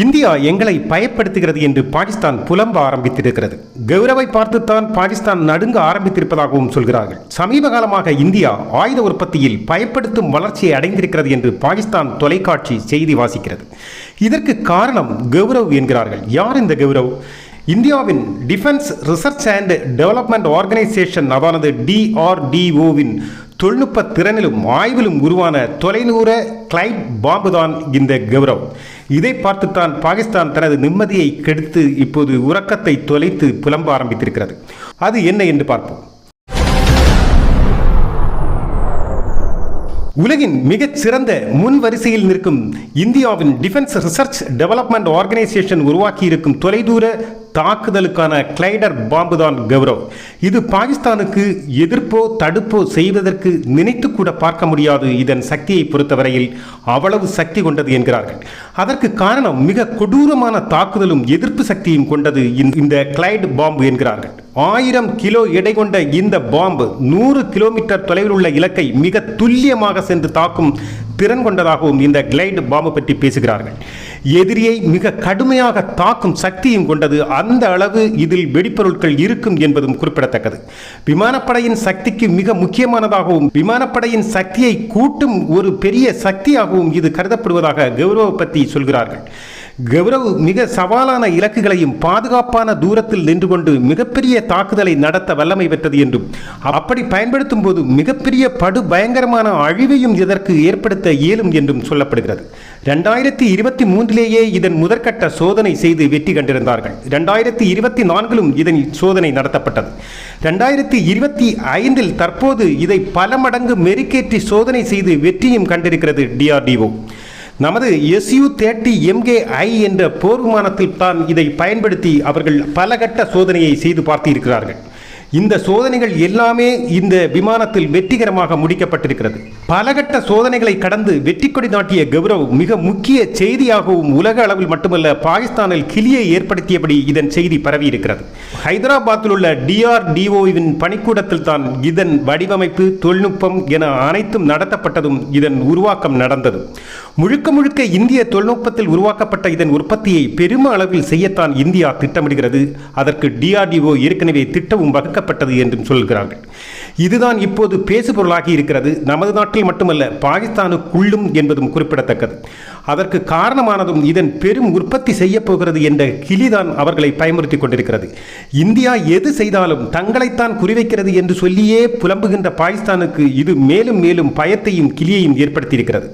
India எங்களை பயப்படுத்துகிறது என்று பாகிஸ்தான் புலம்ப ஆரம்பித்திருக்கிறது. கௌரவை பார்த்துத்தான் பாகிஸ்தான் நடுங்க ஆரம்பித்திருப்பதாகவும் சொல்கிறார்கள். சமீப காலமாக இந்தியா ஆயுத உற்பத்தியில் பயப்படுத்தும் வளர்ச்சியை அடைந்திருக்கிறது என்று பாகிஸ்தான் தொலைக்காட்சி செய்தி வாசிக்கிறது. இதற்கு காரணம் கௌரவ் என்கிறார்கள். யார் இந்த கௌரவ்? இந்தியாவின் defence research and development organisation அதானது டிஆர்டிஓவின் தொழில்நுட்ப திறனிலும் ஆய்விலும் உருவான தொலைநூற கிளைட் பாம்பு தான் இந்த கௌரவ் இதை பார்த்துத்தான் பாகிஸ்தான் தனது நிம்மதியை கெடுத்து இப்போது உறக்கத்தை தொலைத்து புலம்ப ஆரம்பித்திருக்கிறது. அது என்ன என்று பார்ப்போம். உலகின் மிகச் சிறந்த முன் வரிசையில் நிற்கும் இந்தியாவின் டிஃபென்ஸ் ரிசர்ச் டெவலப்மெண்ட் ஆர்கனைசேஷன் உருவாக்கியிருக்கும் தொலைதூர தாக்குதலுக்கான கிளைடர் பாம்பு தான் கௌரவ். இது பாகிஸ்தானுக்கு எதிர்ப்போ தடுப்போ செய்வதற்கு நினைத்து கூட பார்க்க முடியாது இதன் சக்தியை பொறுத்தவரையில் அவ்வளவு சக்தி கொண்டது என்கிறார்கள். அதற்கு காரணம் மிக கொடூரமான தாக்குதலும் எதிர்ப்பு சக்தியும் கொண்டது இந்த- இந்த கிளைட் பாம்பு என்கிறார்கள். ஆயிரம் கிலோ எடை கொண்ட இந்த பாம்பு நூறு கிலோமீட்டர் தொலைவில் உள்ள இலக்கை மிக துல்லியமாக சென்று தாக்கும் திறன் கொண்டதாகவும் இந்த கிளைடு பாம்பு பற்றி பேசுகிறார்கள். எதிரியை மிக கடுமையாக தாக்கும் சக்தியும் கொண்டது அந்த அளவு இதில் வெடிப்பொருட்கள் இருக்கும் என்பதும் குறிப்பிடத்தக்கது. விமானப்படையின் சக்திக்கு மிக முக்கியமானதாகவும் விமானப்படையின் சக்தியை கூட்டும் ஒரு பெரிய சக்தியாகவும் இது கருதப்படுவதாக கௌரவ பற்றி சொல்கிறார்கள். கௌரவ் மிக சவாலான இலக்குகளையும் பாதுகாப்பான தூரத்தில் நின்று கொண்டு மிகப்பெரிய தாக்குதலை நடத்த வல்லமை பெற்றது என்றும் அப்படி பயன்படுத்தும் போது மிகப்பெரிய படு பயங்கரமான அழிவையும் இதற்கு ஏற்படுத்த இயலும் என்றும் சொல்லப்படுகிறது. ரெண்டாயிரத்தி இருபத்தி மூன்றிலேயே இதன் முதற்கட்ட சோதனை செய்து வெற்றி கண்டிருந்தார்கள். ரெண்டாயிரத்தி இருபத்தி நான்கிலும் இதன் சோதனை நடத்தப்பட்டது. ரெண்டாயிரத்தி இருபத்தி ஐந்தில் தற்போது இதை பல மடங்கு மெருக்கேற்றி சோதனை செய்து வெற்றியும் கண்டிருக்கிறது டிஆர்டிஓ நமது எஸ்யூ தேர்ட்டி எம்கே ஐ என்ற போர் விமானத்தில் தான் இதை பயன்படுத்தி அவர்கள் பலகட்ட சோதனையை செய்து பார்த்திருக்கிறார்கள். இந்த சோதனைகள் எல்லாமே இந்த விமானத்தில் வெற்றிகரமாக முடிக்கப்பட்டிருக்கிறது. பலகட்ட சோதனைகளை கடந்து வெற்றி கொடி நாட்டிய கௌரவ் மிக முக்கிய செய்தியாகவும் உலக அளவில் மட்டுமல்ல பாகிஸ்தானில் கிளியை ஏற்படுத்தியபடி இதன் செய்தி பரவி இருக்கிறது ஹைதராபாத்தில் உள்ள டிஆர்டிஓவின் பணிக்கூடத்தில் தான் இதன் வடிவமைப்பு தொழில்நுட்பம் என அனைத்தும் நடத்தப்பட்டதும் இதன் உருவாக்கம் நடந்தது. முழுக்க முழுக்க இந்திய தொழில்நுட்பத்தில் உருவாக்கப்பட்ட இதன் உற்பத்தியை பெரும அளவில் செய்யத்தான் இந்தியா திட்டமிடுகிறது. அதற்கு டிஆர்டிஓ ஏற்கனவே திட்டமும் கொல்லப்பட்டது என்றும் சொல்கிறார்கள். இதுதான் இப்போது பேசுபொருளாகி இருக்கிறது. நமது நாட்டில் மட்டுமல்ல பாகிஸ்தானுக்குள்ளும் என்பதும் குறிப்பிடத்தக்கது. அதற்கு காரணமானதும் இதன் பெரும் உற்பத்தி செய்யப்போகிறது என்ற கிளிதான் அவர்களை பயமுறுத்தி கொண்டிருக்கிறது. இந்தியா எது செய்தாலும் தங்களைத்தான் குறிவைக்கிறது என்று சொல்லியே புலம்புகின்ற பாகிஸ்தானுக்கு இது மேலும் மேலும் பயத்தையும் கிளியையும் ஏற்படுத்தியிருக்கிறது.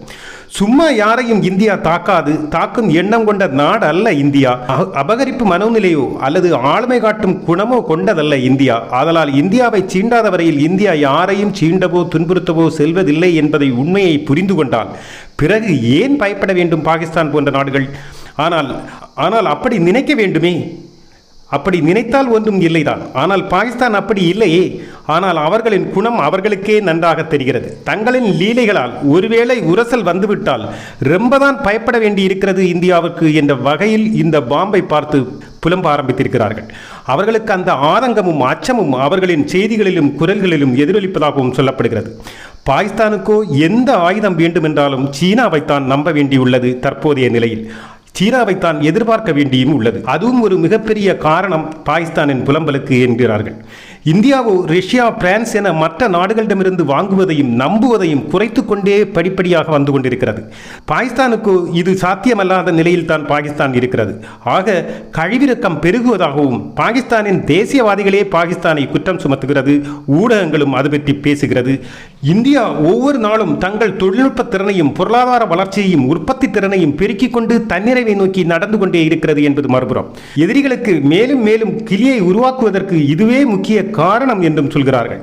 சும்மா யாரையும் இந்தியா தாக்காது தாக்கும் எண்ணம் கொண்ட நாடு அல்ல இந்தியா. அக- அபகரிப்பு மனோநிலையோ அல்லது ஆளுமை காட்டும் குணமோ கொண்டதல்ல இந்தியா. ஆதலால் இந்தியாவை சீண்டாத வரையில் இந்தியா யாரையும் சீண்டவோ துன்புறுத்தவோ செல்வதில்லை என்பதை உண்மையை புரிந்து கொண்டால் பிறகு ஏன் பயப்பட வேண்டும் பாகிஸ்தான் போன்ற நாடுகள்? ஆனால் ஆனால் அப்படி நினைக்க வேண்டுமே? அப்படி நினைத்தால் ஒன்றும் இல்லைதான். ஆனால் பாகிஸ்தான் அப்படி இல்லையே. ஆனால் அவர்களின் குணம் அவர்களுக்கே நன்றாக தெரிகிறது. தங்களின் லீலைகளால் ஒருவேளை உரசல் வந்துவிட்டால் ரொம்பதான் பயப்பட வேண்டி இருக்கிறது இந்தியாவுக்கு என்ற வகையில் இந்த பாம்பை பார்த்து புலம்ப ஆரம்பித்திருக்கிறார்கள். அவர்களுக்கு அந்த ஆதங்கமும் அச்சமும் அவர்களின் செய்திகளிலும் குரல்களிலும் எதிரொலிப்பதாகவும் சொல்லப்படுகிறது. பாகிஸ்தானுக்கோ எந்த ஆயுதம் வேண்டுமென்றாலும் சீனாவைத்தான் நம்ப வேண்டியுள்ளது தற்போதைய நிலையில். சீனாவைத்தான் எதிர்பார்க்க வேண்டியும் உள்ளது. அதுவும் ஒரு மிகப்பெரிய காரணம் பாகிஸ்தானின் புலம்பலுக்கு என்கிறார்கள். இந்தியாவோ ரஷ்யா பிரான்ஸ் என மற்ற நாடுகளிடமிருந்து வாங்குவதையும் நம்புவதையும் குறைத்து கொண்டே படிப்படியாக வந்து கொண்டிருக்கிறது. பாகிஸ்தானுக்கு இது சாத்தியமல்லாத நிலையில் தான் பாகிஸ்தான் இருக்கிறது. ஆக கழிவிறக்கம் பெருகுவதாகவும் பாகிஸ்தானின் தேசியவாதிகளே பாகிஸ்தானை குற்றம் சுமத்துகிறது ஊடகங்களும் அது பற்றி பேசுகிறது. இந்தியா ஒவ்வொரு நாளும் தங்கள் தொழில்நுட்ப திறனையும் பொருளாதார வளர்ச்சியையும் உற்பத்தி திறனையும் பெருக்கிக் கொண்டு தன்னிறைவை நோக்கி நடந்து கொண்டே இருக்கிறது என்பது மறுபுறம். எதிரிகளுக்கு மேலும் மேலும் கிளியை உருவாக்குவதற்கு இதுவே முக்கிய காரணம் என்றும் சொல்கிறார்கள்.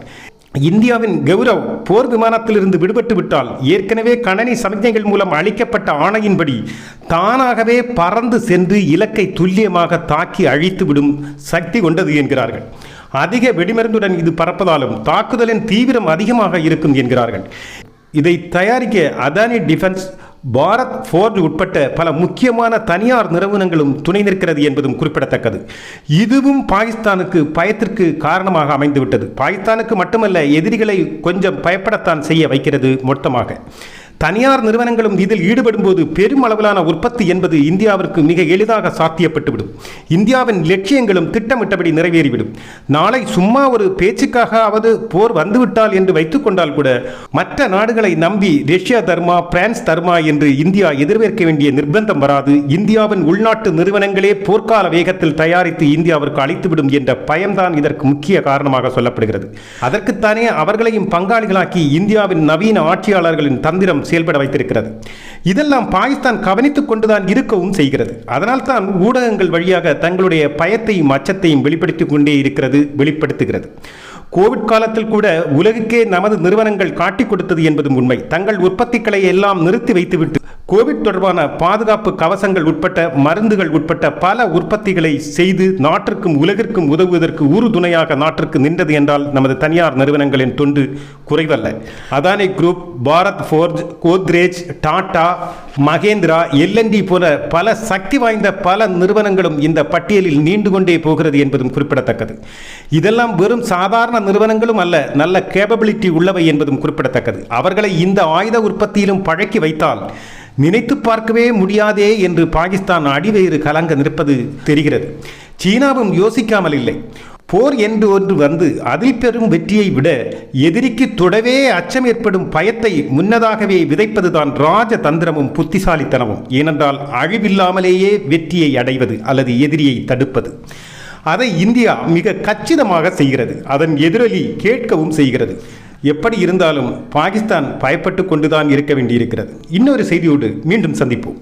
இந்தியாவின் கௌரவ் போர் விமானத்திலிருந்து விடுபட்டு விட்டால் ஏற்கனவே கணனி சமிக்ஞைகள் மூலம் அளிக்கப்பட்ட ஆணையின்படி தானாகவே பறந்து சென்று இலக்கை துல்லியமாக தாக்கி அழித்துவிடும் சக்தி கொண்டது என்கிறார்கள். அதிக வெடிமருந்துடன் இது பறப்பதாலும் தாக்குதலின் தீவிரம் அதிகமாக இருக்கும் என்கிறார்கள். இதை தயாரிக்க அதானி டிஃபென்ஸ் பாரத் ஃபோர்டு உட்பட்ட பல முக்கியமான தனியார் நிறுவனங்களும் துணை நிற்கிறது என்பதும் குறிப்பிடத்தக்கது. இதுவும் பாகிஸ்தானுக்கு பயத்திற்கு காரணமாக அமைந்துவிட்டது. பாகிஸ்தானுக்கு மட்டுமல்ல எதிரிகளை கொஞ்சம் பயப்படத்தான் செய்ய வைக்கிறது மொத்தமாக. தனியார் நிறுவனங்களும் இதில் ஈடுபடும் போது உற்பத்தி என்பது இந்தியாவிற்கு மிக எளிதாக சாத்தியப்பட்டுவிடும். இந்தியாவின் லட்சியங்களும் திட்டமிட்டபடி நிறைவேறிவிடும். நாளை சும்மா ஒரு பேச்சுக்காகவது போர் வந்துவிட்டால் என்று வைத்துக் கொண்டால் கூட மற்ற நாடுகளை நம்பி ரஷ்யா தர்மா பிரான்ஸ் தர்மா என்று இந்தியா எதிர்பார்க்க வேண்டிய நிர்பந்தம் வராது. இந்தியாவின் உள்நாட்டு நிறுவனங்களே போர்க்கால வேகத்தில் தயாரித்து இந்தியாவிற்கு அளித்துவிடும் என்ற பயம்தான் இதற்கு முக்கிய காரணமாக சொல்லப்படுகிறது. அதற்குத்தானே அவர்களையும் பங்காளிகளாக்கி இந்தியாவின் நவீன ஆட்சியாளர்களின் தந்திரம் செயல்பட வைத்திருக்கிறது. இதெல்லாம் பாகிஸ்தான் கவனித்துக் கொண்டுதான் இருக்கவும் செய்கிறது. அதனால் தான் ஊடகங்கள் வழியாக தங்களுடைய பயத்தையும் அச்சத்தையும் வெளிப்படுத்திக் கொண்டே இருக்கிறது வெளிப்படுத்துகிறது. கோவிட் காலத்தில் கூட உலகுக்கே நமது நிறுவனங்கள் காட்டிக் கொடுத்தது என்பதும் உண்மை. தங்கள் உற்பத்திகளை எல்லாம் நிறுத்தி வைத்துவிட்டு கோவிட் தொடர்பான பாதுகாப்பு கவசங்கள் உட்பட்ட மருந்துகள் உட்பட்ட பல உற்பத்திகளை செய்து நாட்டிற்கும் உலகிற்கும் உதவுவதற்கு உறுதுணையாக நாட்டிற்கு நின்றது என்றால் நமது தனியார் நிறுவனங்களின் தொண்டு குறைவல்ல. Adani group Bharat forge Godrej Tata Mahindra L and T போல பல சக்தி வாய்ந்த பல நிறுவனங்களும் இந்த பட்டியலில் நீண்டு கொண்டே போகிறது என்பதும் குறிப்பிடத்தக்கது. இதெல்லாம் வெறும் சாதாரண நிறுவனங்களும் அல்ல நல்ல கேபபிலிட்டி உள்ளவை என்பதும் குறிப்பிடத்தக்கது. அவர்களை இந்த ஆயுத உற்பத்தியிலும் பழக்கி வைத்தால் நினைத்து பார்க்கவே முடியாதே என்று பாகிஸ்தான் அடிவேறு கலங்க நிற்பது தெரிகிறது. சீனாவும் யோசிக்காமல் இல்லை. போர் என்று ஒன்று வந்து அதில் பெறும் வெற்றியை விட எதிரிக்கு தொடவே அச்சம் ஏற்படும் பயத்தை முன்னதாகவே விதைப்பதுதான் ராஜதந்திரமும் புத்திசாலித்தனமும். ஏனென்றால் அழிவில்லாமலேயே வெற்றியை அடைவது அல்லது எதிரியை தடுப்பது. அதை இந்தியா மிக கச்சிதமாக செய்கிறது. அதன் எதிரொலி கேட்கவும் செய்கிறது. எப்படி இருந்தாலும் பாகிஸ்தான் பயப்பட்டு கொண்டுதான் இருக்க வேண்டியிருக்கிறது. இன்னொரு செய்தியோடு மீண்டும் சந்திப்போம்.